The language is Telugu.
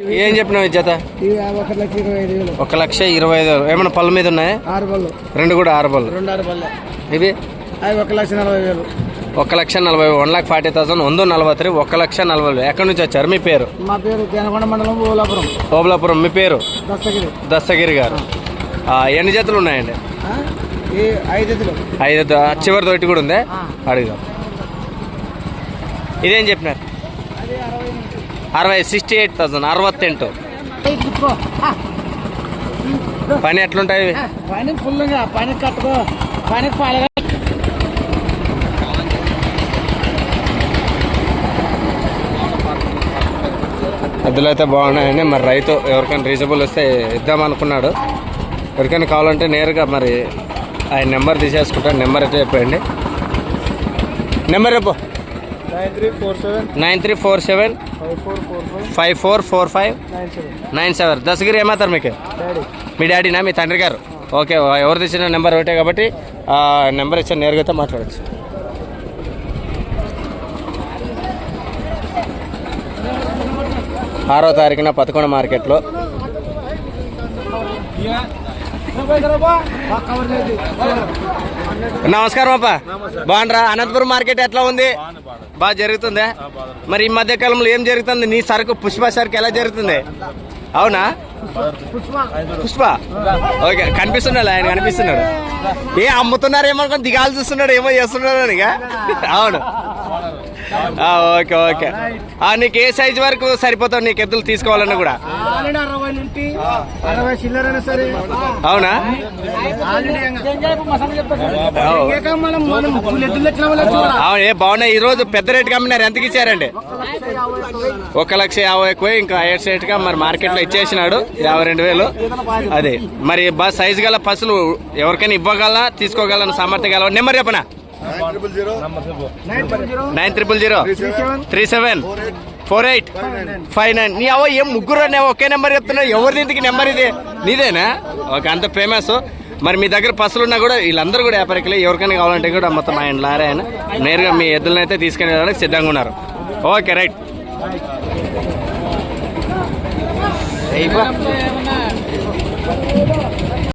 ఏం చెప్పినావు ఈ జత? ఒక లక్ష ఇరవై ఐదు వేలు. ఏమైనా పళ్ళ మీద ఉన్నాయా? ఆరు రెండు కూడా ఆరు పళ్ళు. రెండు ఆరు ఇవి? అవి ఒక లక్ష నలభై వేలు. ఒక లక్ష నలభై వన్ లాక్ ఫార్టీ థౌసండ్ వంద నలభై త్రీ ఒక లక్ష నలభై వేలు. ఎక్కడి నుంచి వచ్చారు? మీ పేరు? మా పేరు దేనకొండ మండలం ఓలాపురం. ఓబలాపురం. మీ పేరు? దస్తగిరి దస్తగిరి గారు. ఎన్ని జతలు ఉన్నాయండి? ఐదు ఐదు చివరి తోటి కూడా ఉందే. అడుగుదాం. ఇదేం చెప్పినారు? అరవై సిక్స్టీ ఎయిట్ థౌసండ్ అరవత్తెంటు. పని ఎట్లుంటాయి? పని ఫుల్గా పని కట్టుకో పని పాలగా. ఎద్దులు అయితే బాగున్నాయండి మరి రైతు ఎవరికైనా రీజనబుల్ వస్తే ఇద్దాం అనుకున్నాడు. ఎవరికైనా కావాలంటే నేరుగా మరి ఆయన నెంబర్ తీసేసుకుంటాను నెంబర్ అయితే చెప్పండి నెంబర్ చెప్పు. Nine three four seven five four four five nine seven Dasagiri ఏమవుతారు మీకు? మీ డాడీనా మీ తండ్రి గారు. ఓకే ఎవరు తెచ్చిన నెంబర్ ఒకటే కాబట్టి ఆ నెంబర్ ఇచ్చిన నేరుగా అయితే మాట్లాడచ్చు. ఆరో తారీఖున పదకొండు మార్కెట్లో. నమస్కారం అప్ప. బాగుండ్రా అనంతపురం మార్కెట్ ఎట్లా ఉంది? బాగా జరుగుతుందా? మరి ఈ మధ్య కాలంలో ఏం జరుగుతుంది? నీ సరుకు పుష్ప సరుకు ఎలా జరుగుతుంది? అవునా? పుష్ప. ఓకే కనిపిస్తున్నాడు ఆయన కనిపిస్తున్నాడు. ఏ అమ్ముతున్నారు ఏమో అనుకొని దిగాలు చూస్తున్నాడు ఏమో చేస్తున్నాడు ఇక? అవును. Okay okay. ఆ, నీకు ఏ సైజ్ వరకు సరిపోతావు? నీకు ఎద్దులు తీసుకోవాలన్నా కూడా. అవునా? అవును ఏ బాగున్నాయి. ఈ రోజు పెద్ద రేట్ కమ్మినారు ఎంతకి ఇచ్చారండి? ఒక లక్ష యాభై ఎక్కువ ఇంకా ఏడు సైట్గా మరి మార్కెట్లో ఇచ్చేసినాడు. యాభై రెండు వేలు. అది. మరి బాగా సైజు గల పసులు ఎవరికైనా ఇవ్వగలనా తీసుకోగలన సామర్థ్యం గల నెంబర్ చెప్పనా? Nine triple zero three seven three seven four eight five nine నీ అవో ఏం ముగ్గురు ఒకే నెంబర్ చెప్తున్నావు ఎవరిది ఇంతకి నెంబర్ ఇది? నీదేనా? ఓకే అంత ఫేమస్ మరి మీ దగ్గర పసులు ఉన్నా కూడా వీళ్ళందరూ కూడా వ్యాపారికులే. ఎవరికైనా కావాలంటే కూడా మొత్తం ఆయన లారే ఆయన. నేరుగా మీ ఎద్దులను అయితే తీసుకుని వెళ్ళడానికి సిద్ధంగా ఉన్నారు. Okay right. అయిపో